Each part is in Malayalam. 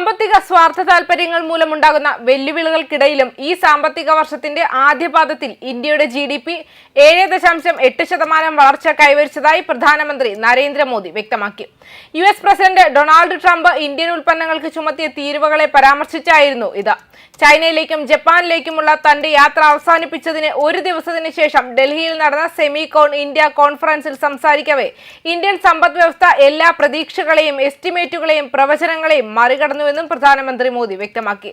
സാമ്പത്തിക സ്വാർത്ഥ താൽപര്യങ്ങൾ മൂലമുണ്ടാകുന്ന വെല്ലുവിളികൾക്കിടയിലും ഈ സാമ്പത്തിക വർഷത്തിന്റെ ആദ്യപാദത്തിൽ ഇന്ത്യയുടെ ജി ഡി പി ഏഴ് ദശാംശം എട്ട് ശതമാനം വളർച്ച കൈവരിച്ചതായി പ്രധാനമന്ത്രി നരേന്ദ്രമോദി വ്യക്തമാക്കി. U S president Donald Trump Indian ഉൽപ്പന്നങ്ങൾക്ക് ചുമത്തിയ തീരുവകളെ പരാമർശിച്ചായിരുന്നു ഇത്. ചൈനയിലേക്കും ജപ്പാനിലേക്കുമുള്ള തന്റെ യാത്ര അവസാനിപ്പിച്ചതിന് ഒരു ദിവസത്തിന് ശേഷം ഡൽഹിയിൽ നടന്ന സെമികോൺ ഇന്ത്യ കോൺഫറൻസിൽ സംസാരിക്കവേ ഇന്ത്യൻ സമ്പദ് വ്യവസ്ഥ എല്ലാ പ്രതീക്ഷകളെയും എസ്റ്റിമേറ്റുകളെയും പ്രവചനങ്ങളെയും മറികടന്നുവെന്നും പ്രധാനമന്ത്രി മോദി വ്യക്തമാക്കി.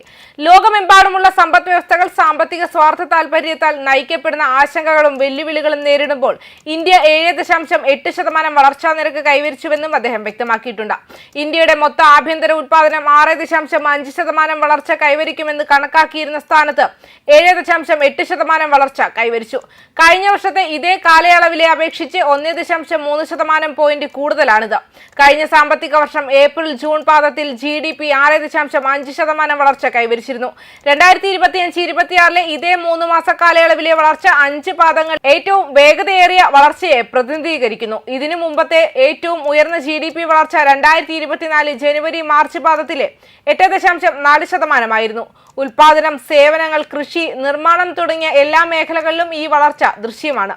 ലോകമെമ്പാടുമുള്ള സമ്പദ് വ്യവസ്ഥകൾ സാമ്പത്തിക സ്വാർത്ഥ താൽപര്യത്താൽ നയിക്കപ്പെടുന്ന ആശങ്കകളും വെല്ലുവിളികളും നേരിടുമ്പോൾ ഇന്ത്യ ഏഴ് ദശാംശം എട്ട് ശതമാനം വളർച്ചാ നിരക്ക് കൈവരിച്ചുവെന്നും അദ്ദേഹം വ്യക്തമാക്കിയിട്ടുണ്ട്. ഇന്ത്യയുടെ മൊത്ത ആഭ്യന്തര ഉത്പാദനം ആറ് ദശാംശം അഞ്ച് ശതമാനം വളർച്ച കൈവരിക്കുമെന്ന് കണക്കാക്കിയിരുന്ന സ്ഥാനത്ത് ഏഴ് ദശാംശം എട്ട് ശതമാനം വളർച്ച കൈവരിച്ചു. കഴിഞ്ഞ വർഷത്തെ ഇതേ കാലയളവിലെ അപേക്ഷിച്ച് ഒന്ന് ദശാംശം മൂന്ന് ശതമാനം പോയിന്റ് കൂടുതലാണിത്. കഴിഞ്ഞ സാമ്പത്തിക വർഷം ഏപ്രിൽ ജൂൺ പാദത്തിൽ ജി ഡി പി ആറ് ദശാംശം അഞ്ച് ശതമാനം വളർച്ച കൈവരിച്ചിരുന്നു. രണ്ടായിരത്തി ഇരുപത്തിയഞ്ച് ഇരുപത്തിയാറിലെ ഇതേ മൂന്ന് മാസ കാലയളവിലെ വളർച്ച അഞ്ച് പാദങ്ങൾ ഏറ്റവും വേഗതയേറിയ വളർച്ചയെ പ്രതിനിധീകരിക്കുന്നു. ഇതിനു മുമ്പത്തെ ഏറ്റവും ഉയർന്ന ജി ഡി പി വളർച്ച രണ്ടായിരത്തി ഇരുപത്തിനാല് ജനുവരി മാർച്ച് പാദത്തിലെ എട്ട് ദശാംശം നാല് ശതമാനമായിരുന്നു. ഉൽപാദനം സേവനങ്ങൾ കൃഷി നിർമ്മാണം തുടങ്ങിയ എല്ലാ മേഖലകളിലും ഈ വളർച്ച ദൃശ്യമാണ്.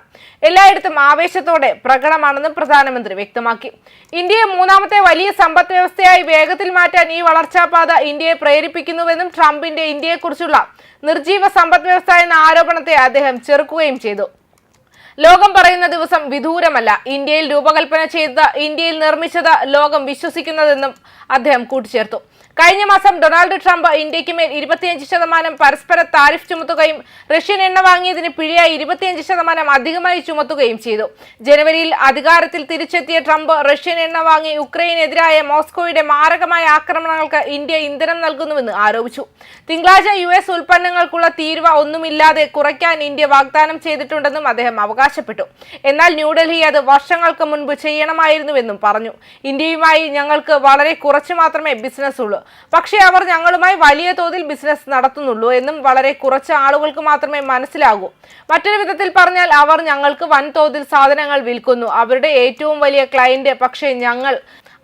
എല്ലായിടത്തും ആവേശത്തോടെ പ്രകടമാണെന്നും പ്രധാനമന്ത്രി വ്യക്തമാക്കി. ഇന്ത്യയെ മൂന്നാമത്തെ വലിയ സമ്പദ് വ്യവസ്ഥയായി വേഗത്തിൽ മാറ്റാൻ ഈ വളർച്ചാപാത ഇന്ത്യയെ പ്രേരിപ്പിക്കുന്നുവെന്നും ട്രംപിന്റെ ഇന്ത്യയെക്കുറിച്ചുള്ള നിർജീവ സമ്പദ് വ്യവസ്ഥ എന്ന ആരോപണത്തെ അദ്ദേഹം ചെറുക്കുകയും ചെയ്തു. ലോകം പറയുന്ന ദിവസം വിദൂരമല്ല. ഇന്ത്യയിൽ രൂപകൽപ്പന ചെയ്ത ഇന്ത്യയിൽ നിർമ്മിച്ചത് ലോകം വിശ്വസിക്കുന്നതെന്നും അദ്ദേഹം കൂട്ടിച്ചേർത്തു. കഴിഞ്ഞ മാസം ഡൊണാൾഡ് ട്രംപ് ഇന്ത്യയ്ക്ക് മേൽ ഇരുപത്തിയഞ്ച് ശതമാനം പരസ്പര താരിഫ് ചുമത്തുകയും റഷ്യൻ എണ്ണ വാങ്ങിയതിന് പിഴയായി ഇരുപത്തിയഞ്ച് ശതമാനം അധികമായി ചുമത്തുകയും ചെയ്തു. ജനുവരിയിൽ അധികാരത്തിൽ തിരിച്ചെത്തിയ ട്രംപ് റഷ്യൻ എണ്ണ വാങ്ങി ഉക്രൈനെതിരായ മോസ്കോയുടെ മാരകമായ ആക്രമണങ്ങൾക്ക് ഇന്ത്യ ഇന്ധനം നൽകുന്നുവെന്ന് ആരോപിച്ചു. തിങ്കളാഴ്ച യു എസ് ഉൽപ്പന്നങ്ങൾക്കുള്ള തീരുവ ഒന്നുമില്ലാതെ കുറയ്ക്കാൻ ഇന്ത്യ വാഗ്ദാനം ചെയ്തിട്ടുണ്ടെന്നും അദ്ദേഹം അവകാശപ്പെട്ടു. എന്നാൽ ന്യൂഡൽഹി അത് വർഷങ്ങൾക്ക് മുൻപ് ചെയ്യണമായിരുന്നുവെന്നും പറഞ്ഞു. ഇന്ത്യയുമായി ഞങ്ങൾക്ക് വളരെ കുറച്ച് മാത്രമേ ബിസിനസ് ഉള്ളൂ പക്ഷേ അവർ ഞങ്ങളുമായി വലിയ തോതിൽ ബിസിനസ് നടത്തുന്നുള്ളൂ എന്നും വളരെ കുറച്ച് ആളുകൾക്ക് മാത്രമേ മനസ്സിലാകൂ. മറ്റൊരു വിധത്തിൽ പറഞ്ഞാൽ അവർ ഞങ്ങൾക്ക് വൻതോതിൽ സാധനങ്ങൾ വിൽക്കുന്നു. അവരുടെ ഏറ്റവും വലിയ ക്ലയന്റ് പക്ഷേ ഞങ്ങൾ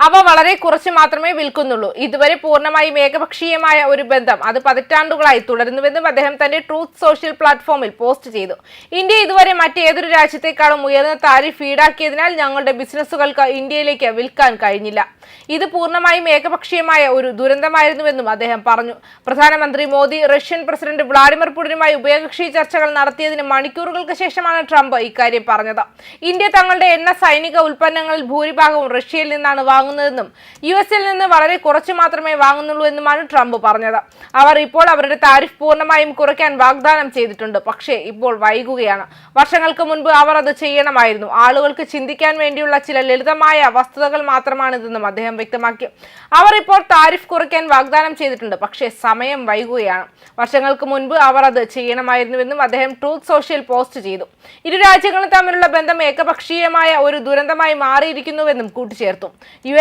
അവ വളരെ കുറച്ച് മാത്രമേ വിൽക്കുന്നുള്ളൂ. ഇതുവരെ പൂർണമായും ഏകപക്ഷീയമായ ഒരു ബന്ധം അത് പതിറ്റാണ്ടുകളായി തുടരുന്നുവെന്നും അദ്ദേഹം തന്റെ ട്രൂത്ത് സോഷ്യൽ പ്ലാറ്റ്ഫോമിൽ പോസ്റ്റ് ചെയ്തു. ഇന്ത്യ ഇതുവരെ മറ്റേതൊരു രാജ്യത്തെക്കാളും ഉയർന്ന താരിഫ് ഈടാക്കിയതിനാൽ ഞങ്ങളുടെ ബിസിനസ്സുകൾക്ക് ഇന്ത്യയിലേക്ക് വിൽക്കാൻ കഴിഞ്ഞില്ല. ഇത് പൂർണമായും ഏകപക്ഷീയമായ ഒരു ദുരന്തമായിരുന്നുവെന്നും അദ്ദേഹം പറഞ്ഞു. പ്രധാനമന്ത്രി മോദി റഷ്യൻ പ്രസിഡന്റ് വ്ളാഡിമിർ പുടിനുമായി ഉഭയകക്ഷി ചർച്ചകൾ നടത്തിയതിന് മണിക്കൂറുകൾക്ക് ശേഷമാണ് ട്രംപ് ഇക്കാര്യം പറഞ്ഞത്. ഇന്ത്യ തങ്ങളുടെ എണ്ണ സൈനിക ഉൽപ്പന്നങ്ങളിൽ ഭൂരിഭാഗവും റഷ്യയിൽ നിന്നാണ് വാങ്ങുന്നതെന്നും യു എസിൽ നിന്ന് വളരെ കുറച്ച് മാത്രമേ വാങ്ങുന്നുള്ളൂ എന്നുമാണ് ട്രംപ് പറഞ്ഞത്. അവർ ഇപ്പോൾ അവരുടെ താരിഫ് പൂർണമായും കുറയ്ക്കാൻ വാഗ്ദാനം ചെയ്തിട്ടുണ്ട്. പക്ഷേ ഇപ്പോൾ വൈകുകയാണ്. വർഷങ്ങൾക്ക് മുൻപ് അവർ അത് ചെയ്യണമായിരുന്നു. ആളുകൾക്ക് ചിന്തിക്കാൻ വേണ്ടിയുള്ള ചില ലളിതമായ വസ്തുതകൾ മാത്രമാണിതെന്നും അദ്ദേഹം വ്യക്തമാക്കി. അവർ ഇപ്പോൾ താരിഫ് കുറയ്ക്കാൻ വാഗ്ദാനം ചെയ്തിട്ടുണ്ട്. പക്ഷേ സമയം വൈകുകയാണ്. വർഷങ്ങൾക്ക് മുൻപ് അവർ അത് ചെയ്യണമായിരുന്നുവെന്നും അദ്ദേഹം ട്രൂത്ത് സോഷ്യൽ പോസ്റ്റ് ചെയ്തു. ഇരു രാജ്യങ്ങളും തമ്മിലുള്ള ബന്ധം ഏകപക്ഷീയമായ ഒരു ദുരന്തമായി മാറിയിരിക്കുന്നുവെന്നും കൂട്ടിച്ചേർത്തു.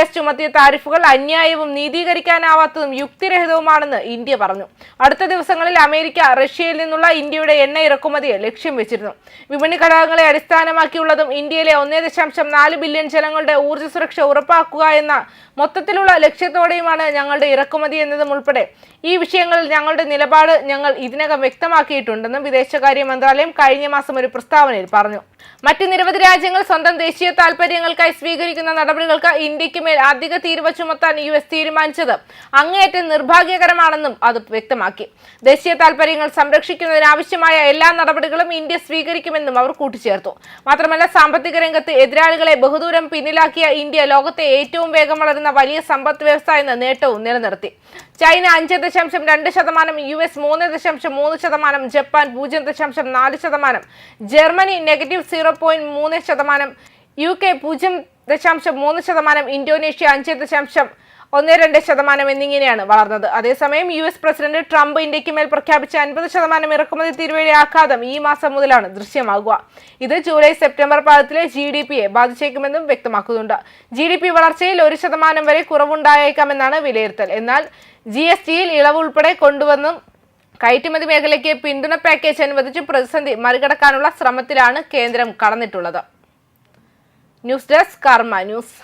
എസ് ചുമത്തിയ താരിഫുകൾ അന്യായവും നീതീകരിക്കാനാവാത്തതും യുക്തിരഹിതവുമാണെന്ന് ഇന്ത്യ പറഞ്ഞു. അടുത്ത ദിവസങ്ങളിൽ അമേരിക്ക റഷ്യയിൽ നിന്നുള്ള ഇന്ത്യയുടെ എണ്ണ ഇറക്കുമതിയെ ലക്ഷ്യം വെച്ചിരുന്നു. വിപണി ഘടകങ്ങളെ അടിസ്ഥാനമാക്കിയുള്ളതും ഇന്ത്യയിലെ ഒന്നേ ദശാംശം നാല് ബില്യൺ ജനങ്ങളുടെ ഊർജ സുരക്ഷ ഉറപ്പാക്കുക എന്ന മൊത്തത്തിലുള്ള ലക്ഷ്യത്തോടെയുമാണ് ഞങ്ങളുടെ ഇറക്കുമതി എന്നതും ഉൾപ്പെടെ. ഈ വിഷയങ്ങളിൽ ഞങ്ങളുടെ നിലപാട് ഞങ്ങൾ ഇതിനകം വ്യക്തമാക്കിയിട്ടുണ്ടെന്നും വിദേശകാര്യ മന്ത്രാലയം കഴിഞ്ഞ മാസം ഒരു പ്രസ്താവനയിൽ പറഞ്ഞു. മറ്റ് നിരവധി രാജ്യങ്ങൾ സ്വന്തം ദേശീയ താൽപര്യങ്ങൾക്കായി സ്വീകരിക്കുന്ന നടപടികൾക്ക് ഇന്ത്യയ്ക്ക് മേൽ അധിക തീരുവ ചുമത്താൻ യു എസ് തീരുമാനിച്ചത് അങ്ങേയറ്റം നിർഭാഗ്യകരമാണെന്നും അത് വ്യക്തമാക്കി. ദേശീയ താൽപര്യങ്ങൾ സംരക്ഷിക്കുന്നതിനാവശ്യമായ എല്ലാ നടപടികളും ഇന്ത്യ സ്വീകരിക്കുമെന്നും അവർ കൂട്ടിച്ചേർത്തു. മാത്രമല്ല സാമ്പത്തിക രംഗത്ത് എതിരാളികളെ ബഹുദൂരം പിന്നിലാക്കിയ ഇന്ത്യ ലോകത്തെ ഏറ്റവും വേഗം വളരുന്ന വലിയ സമ്പദ് വ്യവസ്ഥ എന്ന നേട്ടവും നിലനിർത്തി. ചൈന അഞ്ച് ദശാംശം രണ്ട് ശതമാനം യു എസ് മൂന്ന് ദശാംശം മൂന്ന് ശതമാനം ജപ്പാൻ പൂജ്യം ദശാംശം നാല് ശതമാനം ജർമ്മനി നെഗറ്റീവ് സീറോ പോയിന്റ് മൂന്ന് ശതമാനം. യു കെ പൂജ്യം ദശാംശം മൂന്ന് ശതമാനം ഇന്തോനേഷ്യ അഞ്ച് ദശാംശം ഒന്ന് രണ്ട് ശതമാനം എന്നിങ്ങനെയാണ് വളർന്നത്. അതേസമയം യു എസ് പ്രസിഡന്റ് ട്രംപ് ഇന്ത്യയ്ക്ക് മേൽ പ്രഖ്യാപിച്ച അൻപത് ശതമാനം ഇറക്കുമതി തീരുവയുടെ ആഘാതം ഈ മാസം മുതലാണ് ദൃശ്യമാകുക. ഇത് ജൂലൈ സെപ്റ്റംബർ പാദത്തിലെ ജി ഡി പിയെ ബാധിച്ചേക്കുമെന്നും വ്യക്തമാക്കുന്നുണ്ട്. ജി ഡി പി വളർച്ചയിൽ ഒരു ശതമാനം വരെ കുറവുണ്ടായേക്കാമെന്നാണ് വിലയിരുത്തൽ. എന്നാൽ ജി എസ് ടിയിൽ ഇളവ് ഉൾപ്പെടെ കൊണ്ടുവന്നും കയറ്റുമതി മേഖലയ്ക്ക് പിന്തുണ പാക്കേജ് അനുവദിച്ച് പ്രതിസന്ധി മറികടക്കാനുള്ള ശ്രമത്തിലാണ് കേന്ദ്രം കടന്നിട്ടുള്ളത്. News desk Karma news.